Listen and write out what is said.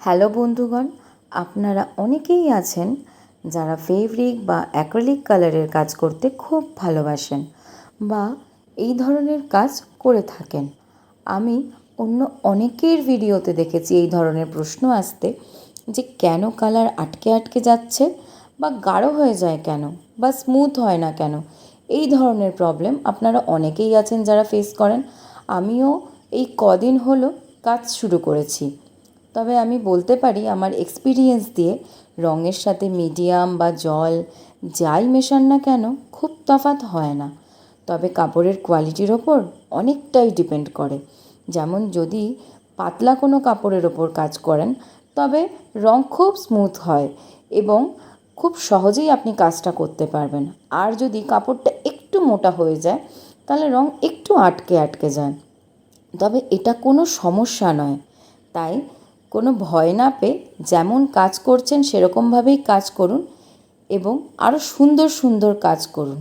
Hello বন্ধুগণ, আপনারা অনেকেই আছেন যারা ফেব্রিক বা অ্যাক্রিলিক কালারের কাজ করতে খুব ভালোবাসেন বা এই ধরনের কাজ করে থাকেন। আমি অন্য অনেকের ভিডিওতে দেখেছি এই ধরনের প্রশ্ন আসতে যে কেন কালার আটকে আটকে যাচ্ছে বা গাঢ় হয়ে যায় কেন বা স্মুথ হয় না কেন? এই ধরনের প্রবলেম আপনারা অনেকেই আছেন যারা ফেস করেন। আমিও এই কদিন হলো কাজ শুরু করেছি। তবে আমি বলতে পারি, আমার এক্সপিরিয়েন্স দিয়ে রঙের সাথে মিডিয়াম বা জল যাই মেশান না কেন, খুব তফাৎ হয় না। তবে কাপড়ের কোয়ালিটির ওপর অনেকটাই ডিপেন্ড করে। যেমন যদি পাতলা কোনো কাপড়ের ওপর কাজ করেন, তবে রং খুব স্মুথ হয় এবং খুব সহজেই আপনি কাজটা করতে পারবেন। আর যদি কাপড়টা একটু মোটা হয়ে যায়, তাহলে রং একটু আটকে আটকে যায়। তবে এটা কোনো সমস্যা নয়। তাই কোনো ভয় না পেয়ে যেমন কাজ করছেন, সেরকমভাবেই কাজ করুন এবং আরও সুন্দর সুন্দর কাজ করুন।